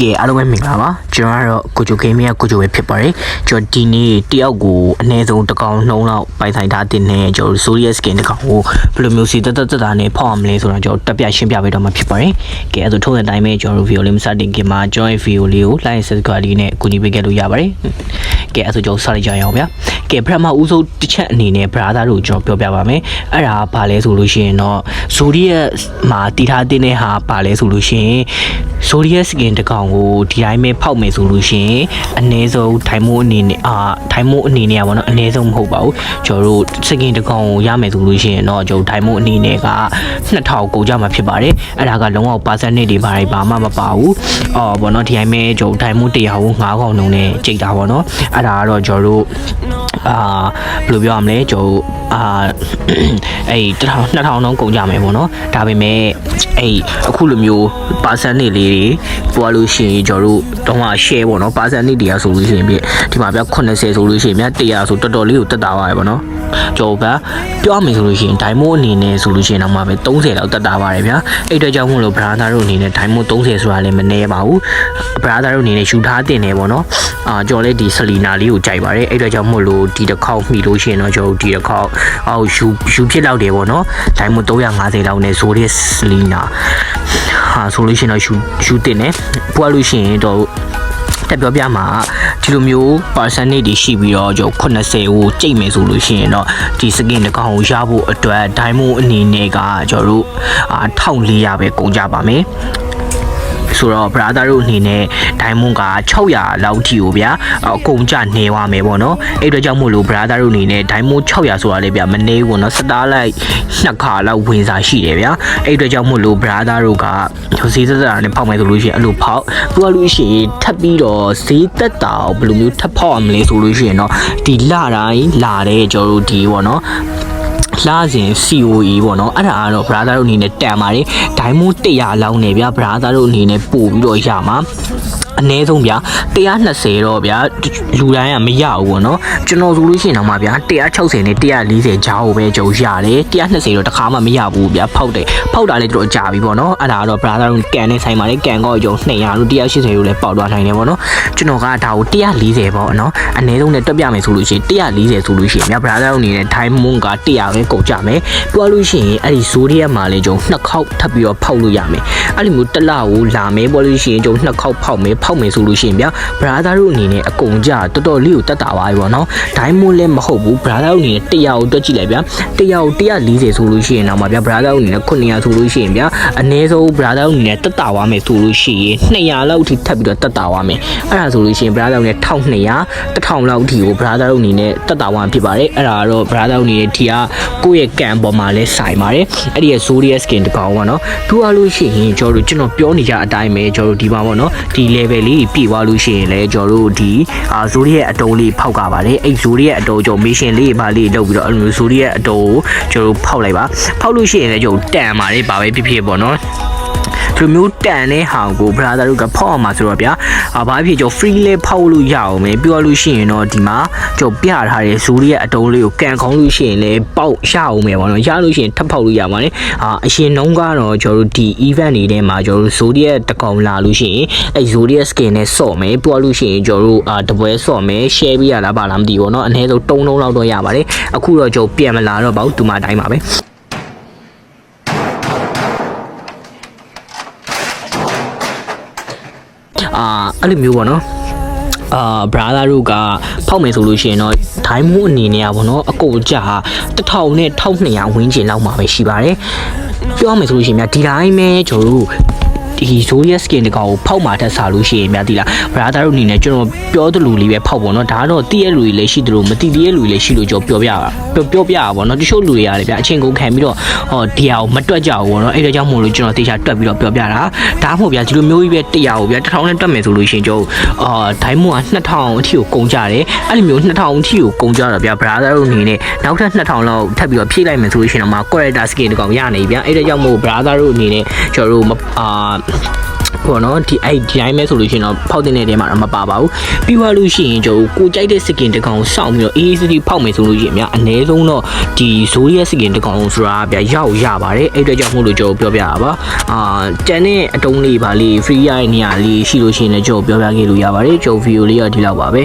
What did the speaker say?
ကဲအားလုံးပဲမင်္ဂလာပါကျွန်တော်ကတော့ကိုချိုဂိမ်းမရဲ့ကိုချိုပဲဖြစ်ပါတယ်ကျွန်တော်ဒီနေ့တယောက်ကိုအနည်းဆုံးတစ်ကောင်နှုံးလောက်ပိုင်ဆိုင်ထားတဲ့နဲ့ကျွန်တော် Zodiac skin တစ်ကောင်ကိုဘယ်လိုမျိုးစီတက်တက်တက်တာနဲ့ဖောက်အောင်မလဲဆိုတော့ကျွန်တော်တက်ပြရှင်းပြပေးတော့မှာဖြစ်ပါတယ်ကဲအဲ့ဒါထုံးတဲ့အတိုင်းပဲကျွန်တော် video လေးမစတင်ခင်မှာ join video လေးကို like subscribe လေးနဲ့ကူညီပေးခဲ့လို့ရပါတယ်ကဲအဲ့ဒါကျွန်တော်စလိုက်ကြရအောင်ဗျာ ကဲပထမဦးဆုံးတစ်ချက်အနေနဲ့ brother တို့ကျွန်တော်ပြောပြပါမယ်အဲ့ဒါဘာလဲဆိုလို့ရှိရင်တော့ Zodiac မှာတည်ထားတဲ့ဟာဘာလဲဆိုလို့ရှိရင် Zodiac skin တစ်ကောင်ကိုဒီတိုင်းပဲဖောက်မယ်ဆိုလို့ရှိရင်အနည်းဆုံးထိုင်မိုးအနေနဲ့အာထိုင်မိုးအနေနဲ့ပါတော့အနည်းဆုံးမဟုတ်ပါဘူးကျွန်တော်တို့ skin တစ်ကောင်ကိုရမယ်ဆိုလို့ရှိရင်တော့ကျွန်တော်ထိုင်မိုးအနေနဲ့က2000ကိုကြမှာဖြစ်ပါတယ်အဲ့ဒါကလုံးဝ percentage တွေဘာတွေဘာမှမပါဘူးအော်ဘောနော်ဒီတိုင်းပဲကျွန်တော်ထိုင်မိုး100ကို9កောင်လုံးနဲ့ကြိတ်တာပေါ့နော်အဲ့ဒါကတော့ကျွန်တော်တို့ အာဘယ်လိုပြောရမလဲကျွန်တော်အာအဲ့1000 2000လုံးကုန်ကြမယ်ပေါ့နော်ဒါပေမဲ့အဲ့အခုလိုမျိုး percentage လေးတွေပေါ်လို့ရှိရင်ကျွန်တော်တို့တော့မှ share ပေါ့နော် percentage တွေကဆိုလို့ရှိရင်ပြဒီမှာပြ80ဆိုလို့ရှိရင်မြတ်100ဆိုတော်တော်လေးကိုတက်တာပါပဲပေါ့နော်ကျွန်တော်ကပြောရမယ်ဆိုလို့ရှိရင် diamond အနေနဲ့ဆိုလို့ရှိရင်တော့မှပဲ30လောက်တက်တာပါတယ်ဗျာအဲ့အတွက်ကြောင့်မို့လို့ brother တို့အနေနဲ့ diamond 30ဆိုတာလည်းမနည်းပါဘူး brother တို့အနေနဲ့ယူထားတင်နေပေါ့နော်အာကျွန်တော်လည်းဒီ selina လေးကိုကြိုက်ပါတယ်အဲ့အတွက်ကြောင့်မို့လို့ဒီတစ်ခေါက်မှီလို့ရှိရင်တော့ကျွန်တော်ဒီတစ်ခေါက်အော်ယူယူဖြစ်လောက်တယ်ပေါ့နော် diamond 350လောက်နဲ့ zodiac selina ဟာဆိုလို့ရှိရင်တော့ယူယူတင်နေပွားလို့ရှိရင်တော့တက်ပြောပြမှာဒီလိုမျိုး percentage တွေရှိပြီးတော့ကျွန်တော်80ကိုကြိတ်မယ်ဆိုလို့ရှိရင်တော့ဒီ skin တစ်ကောင်ကိုရဖို့အတွက် diamond အနေနဲ့ကကျွန်တော်တို့အာ1400ပဲကုန်ကြပါမယ် ဆိုတော့ brother တို့အနေနဲ့ diamond က600လောက်ထိကိုဗျာအကုန်ကြနေသွားမယ်ပေါ့နော်အဲ့အတွက်ကြောင့်မို့လို့ brother တို့အနေနဲ့ diamond 600ဆိုတာလေဗျာမနေဘူးနော်စတားလိုက်နှစ်ခါလောက်ဝင်စားရှိတယ်ဗျာအဲ့အတွက်ကြောင့်မို့လို့ brother တို့ကဈေးသက်သာနဲ့ဖောက်မယ်ဆိုလို့ရှိရင်အဲ့လိုဖောက်သူကလို့ရှိရင်ထပ်ပြီးတော့ဈေးသက်သာကိုဘယ်လိုမျိုးထပ်ဖောက်ရမလဲဆိုလို့ရှိရင်တော့ဒီလတိုင်းလာတဲ့ကျွန်တော်တို့ဒီပေါ့နော် လာစဉ် COE ပေါ့နော်အဲ့ဒါကတော့ brother တို့အနေနဲ့တန်ပါတယ် diamond 100လောက်နေဗျာ brother တို့အနေနဲ့ပို့ပြီးတော့ရမှာအနည်းဆုံးဗျာ120တော့ဗျာလူတိုင်းကမရဘူးပေါ့နော်ကျွန်တော်ဆိုလို့ရှိရင်တော့မှဗျာ160နဲ့140ကြားကိုပဲကြုံရတယ်120တော့တစ်ခါမှမရဘူးဗျာဖောက်တယ်ဖောက်တာလည်းတော်တော်ကြာပြီပေါ့နော်အဲ့ဒါကတော့ brother တို့ကန်နဲ့ဆိုင်ပါလေကန်ကောကြုံ200လို့180လို့လည်းပေါက်သွားနိုင်တယ်ပေါ့နော်ကျွန်တော်ကဒါကို140ပေါ့နော်အနည်းဆုံးနဲ့တွက်ပြမယ်ဆိုလို့ရှိရင်140ဆိုလို့ရှိရင်ဗျာ brother တို့အနေနဲ့ diamond က100ပဲကုန်ကြမယ်ပြောလို့ရှိရင်အဲ့ဒီ zodiac မှာလည်းကြုံနှစ်ခေါက်ထပ်ပြီးတော့ဖောက်လို့ရမယ်အဲ့လိုမျိုးတစ်လကိုလာမယ်ပြောလို့ရှိရင်ကြုံနှစ်ခေါက်ဖောက်မယ်ဖောက်မယ်ဆိုလို့ရှိရင်ဗျာ brother တို့အနေနဲ့အကုန်ကြတော်တော်လေးကိုတက်တာပါပဲပေါ့နော် diamond လည်းမဟုတ်ဘူး brother တို့အနေနဲ့100ကိုတွက်ကြည့်လိုက်ဗျာ100ကို140ဆိုလို့ရှိရင်တော့မှဗျာ brother တို့အနေနဲ့900ဆိုလို့ရှိရင်ဗျာအနည်းဆုံး brother တို့အနေနဲ့တက်တာပါမယ်ဆိုလို့ရှိရင်200လောက်ထိထပ်ပြီးတော့တက်တာပါမယ်အဲ့ဒါဆိုလို့ရှိရင် brother တို့အနေနဲ့1200 1000လောက်ထိကို brother တို့အနေနဲ့တက်တာပါဖြစ်ပါတယ်အဲ့ဒါကတော့ brother တို့အနေနဲ့ဒီကကိုယ့်ရဲ့ကံပေါ်မှာလဲဆိုင်ပါတယ်အဲ့ဒီရဲ့ zodiac skin တကောင်ပေါ့နော်သူကလို့ရှိရင်ကျွန်တော်တို့ကျွန်တော်ပြောနေကြအတိုင်းပဲကျွန်တော်တို့ဒီမှာပေါ့နော်ဒီ level လေးပြည့်သွားလို့ရှိရင်လဲကျွန်တော်တို့ဒီအာ zodiac အတုံးလေးဖောက်ကပါတယ်အဲ့ zodiac အတုံးကျွန်တော် mission လေးပါလေးလုပ်ပြီးတော့အဲ့လိုမျိုး zodiac အတုံးကိုကျွန်တော်တို့ဖောက်လိုက်ပါဖောက်လို့ရှိရင်လဲကျွန်တော်တန်ပါတယ်ပါပဲဖြစ်ဖြစ်ပေါ့နော် ဒီလိုမျိုးတန်တဲ့ဟာကို brother တို့ကဖောက်အောင်မှာဆိုတော့ဗျာအာဘာဖြစ်ကျွန်တော် free လေးဖောက်လို့ရအောင်မယ်ပြောလို့ရှိရင်တော့ဒီမှာကျွန်တော်ပြထားတဲ့ဇူရီရဲ့အတုံးလေးကိုကန်ခေါင်းလို့ရှိရင်လည်းပေါက်ရအောင်မယ်ပေါ့နော်ရလို့ရှိရင်ထပ်ဖောက်လို့ရပါတယ်အာအရှင်နှုံးကတော့ကျွန်တော်တို့ဒီ event တွေထဲမှာကျွန်တော်တို့ဇူရီရဲ့တကောင်လာလို့ရှိရင်အဲဇူရီရဲ့ skin နဲ့ဆော့မယ်ပြောလို့ရှိရင်ကျွန်တော်တို့အာတပွဲဆော့မယ် share ပေးရလားပါလားမသိဘူးပေါ့နော်အနည်းဆုံး3လုံးလောက်တော့ရပါတယ်အခုတော့ကျွန်တော်ပြန်မလာတော့ပါဘူးဒီမှာတိုင်းပါပဲ အာအဲ့လိုမျိုးပေါ့နော်အာ brother တို့ကဖောက်မယ်ဆိုလို့ရှိရင်တော့ diamond အနေနဲ့อ่ะဗောနော်အကိုကြာ1000နဲ့1200ဝန်းကျင်လောက်မှာပဲရှိပါတယ်ပြောမယ်ဆိုလို့ရှိရင်များဒီတိုင်းပဲကျွန်တော်တို့ ဒီ zodiac skin တကောင်ကိုဖောက်มาတက်စားလို့ရှိရင်များဒီလား brother တို့အနေနဲ့ကျွန်တော်ပြောသလိုလေးပဲဖောက်ပေါ့နော်ဒါကတော့တည့်ရဲ့လူတွေလည်းရှိသလိုမတည့်တည့်ရဲ့လူတွေလည်းရှိလို့ကျွန်တော်ပြောပြတာပြောပြောပြတာပေါ့နော်တချို့လူတွေရတယ်ဗျအချင်းကုန်ခံပြီးတော့ဟောဒီဟာကိုမတွက်ကြဘူးပေါ့နော်အဲ့ဒါကြောင့်မို့လို့ကျွန်တော်တေချာတွက်ပြီးတော့ပြောပြတာဒါမှမဟုတ်ဗျာဒီလိုမျိုးကြီးပဲတရားကိုဗျာ1000နဲ့တွက်မယ်ဆိုလို့ရှိရင်ကျွန်တော်အာဒိုင်းမွန်က2000အထိကိုကုန်ကြတယ်အဲ့လိုမျိုး2000အထိကိုကုန်ကြတော့ဗျာ brother တို့အနေနဲ့နောက်ထပ်2000လောက်ထပ်ပြီးတော့ဖြည့်လိုက်မယ်ဆိုလို့ရှိရင်တော့မှ character skin တကောင်ရနေပြီဗျာအဲ့ဒါကြောင့်မို့ brother တို့အနေနဲ့ကျွန်တော်တို့မအာပေါ့နော်ဒီအဲ့ဒီတိုင်းပဲဆိုလို့ရှိရင်တော့ဖောက်တဲ့တဲ့ထဲမှာတော့မပါပါဘူးပြီးသွားလို့ရှိရင်ကျွန်တော်ကိုကြိုက်တဲ့ skin တစ်ကောင်စောင့်ပြီးတော့ AACD ဖောက်မယ်ဆိုလို့ရှိရင်များအနည်းဆုံးတော့ဒီ Zodiac skin တစ်ကောင်ဆိုတာဗျာရောက်ရပါတယ်အဲ့အတွက်ကြောင့်မို့လို့ကျွန်တော်ပြောပြတာပါအာတန်တဲ့အတုံးလေးပါလေး free ရတဲ့နေရာလေးရှိလို့ရှိရင်လည်းကျွန်တော်ပြောပြခဲ့လို့ရပါတယ်ကျွန်တော် video လေးကဒီလောက်ပါပဲ